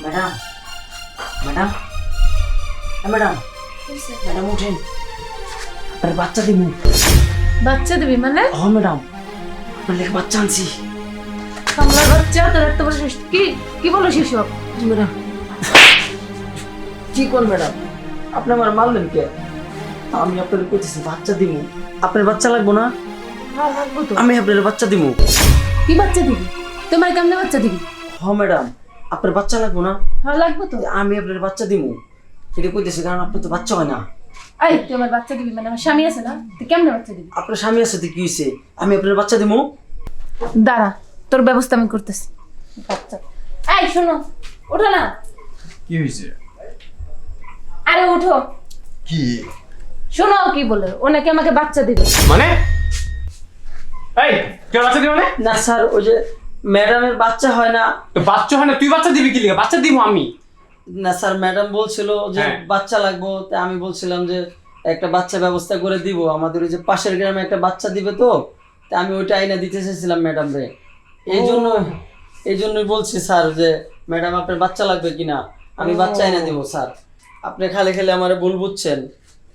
Madam madam madam madam উঠেন। আপনার বাচ্চা দিব বাচ্চা দিবি মানে? হ ম্যাডাম আপনার লেখা বাচ্চা আনছি। কামলার বাচ্চা তোর এত বড় কি কি বলো শিশু ম্যাডাম কি কোন ম্যাডাম আপনি আমার মারলেন কে? আমি আপনার কইতেছি বাচ্চা দিব আপনার বাচ্চা লাগবো না? হ্যাঁ তো। আমি আপনার বাচ্চা দিব কি বাচ্চা দিবি? তোমার কেমনে বাচ্চা দিবি? হ ম্যাডাম আপনার বাচ্চা লাগবো না? হ্যাঁ লাগবো তো। আমি আপনার বাচ্চা দিব এটা কইতেছি কারণ আপনার তো বাচ্চা হয় না। এই তুই আমার বাচ্চা দিবি মানে? আমার স্বামী আছে না? তুই কেমনে বাচ্চা দিবি? আপনার স্বামী আছে তো কি হয়েছে আমি আপনার বাচ্চা দিব দাঁড়া তোর ব্যবস্থা আমি করতেছি। বাচ্চা। এই শোনো ওঠো না। কি হয়েছে আরে উঠো কি? শোনো কি বলে? ও নাকি আমাকে বাচ্চা দিবে। মানে? এই তুই বাচ্চা দিবি মানে? না স্যার ওই যে ম্যাডামের বাচ্চা হয় না। তো বাচ্চা হয় না তুই বাচ্চা দিবি কি লিখে বাচ্চা দিব আমি। না স্যার ম্যাডাম বলছিল যে হ্যাঁ। বাচ্চা লাগবো তা আমি বলছিলাম যে একটা বাচ্চা ব্যবস্থা করে দিব। আমাদের ওই যে পাশের গ্রামে একটা বাচ্চা দিবে তো তা আমি ওইটা আইনা দিতে চেয়েছিলাম ম্যাডাম রে এই জন্য এই জন্যই বলছি স্যার যে ম্যাডাম আপনার বাচ্চা লাগবে কিনা? আমি বাচ্চা আইনা দিব স্যার। আপনি খালি খালি আমার ভুল বুঝছেন।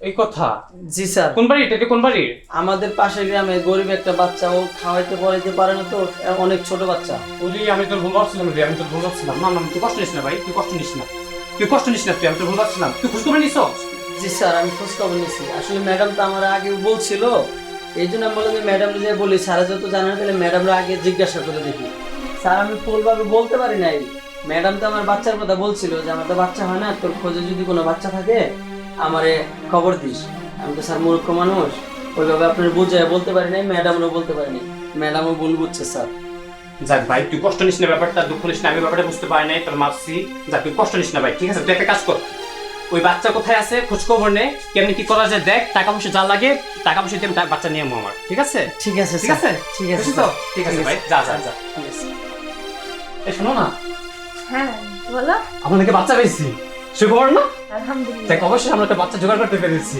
এই কথা? জি স্যার। কোন বাড়ি এটা কোন বাড়ির? আমাদের পাশের গ্রামে গরিব একটা বাচ্চা ও খাওয়াইতে পড়াইতে পারে না তো অনেক ছোট বাচ্চা। ওলি আমি তোর ভুল ভাবছিলাম রে আমি তোর ভুল ভাবছিলাম। না না তুই কষ্ট নিস না ভাই তুই কষ্ট নিস না। তুই কষ্ট নিস না তুই আমি তোর ভুল ভাবছিলাম। তুই খুশ করে নিস জি স্যার আমি খোঁজ খবর নিয়েছি আসলে ম্যাডাম তো আমার আগে বলছিল এই জন্য আমি বললাম যে ম্যাডাম যে বলি স্যারা যত জানে না তাহলে ম্যাডামরা আগে জিজ্ঞাসা করে দেখি। স্যার আমি ফুলভাবে বলতে পারি নাই। ম্যাডাম তো আমার বাচ্চার কথা বলছিল যে আমার তো বাচ্চা হয় না তোর খোঁজে যদি কোনো বাচ্চা থাকে আমারে খবর দিস। আমি তো স্যার মূর্খ মানুষ। ওইভাবে আপনার বুঝে বলতে পারি নাই ম্যাডামরও বলতে পারিনি ম্যাডামও ভুল বুঝছে স্যার। যাক ভাই তুই কষ্ট নিস না ব্যাপারটা দুঃখ নিস না আমি ব্যাপারটা বুঝতে পারি নাই তোর মারছি যাক তুই কষ্ট নিস না ভাই ঠিক আছে? তুই একটা কাজ কর। ওই বাচ্চা কোথায় আছে খোঁজ খবর নে। কেমনি কি করা যায় দেখ টাকা পয়সা যা লাগে টাকা পয়সা দিয়ে আমি বাচ্চা নিয়ে আমো আমার ঠিক আছে? ঠিক আছে ঠিক আছে? ঠিক আছে তো? ঠিক আছে ভাই যা যা যা। ঠিক আছে এই শোনো না। হ্যাঁ বলো। আমাদেরকে বাচ্চা পেয়েছি। সুখবর না আলহামদুলিল্লাহ। দেখ অবশ্যই আমরা একটা বাচ্চা জোগাড় করতে পেরেছি।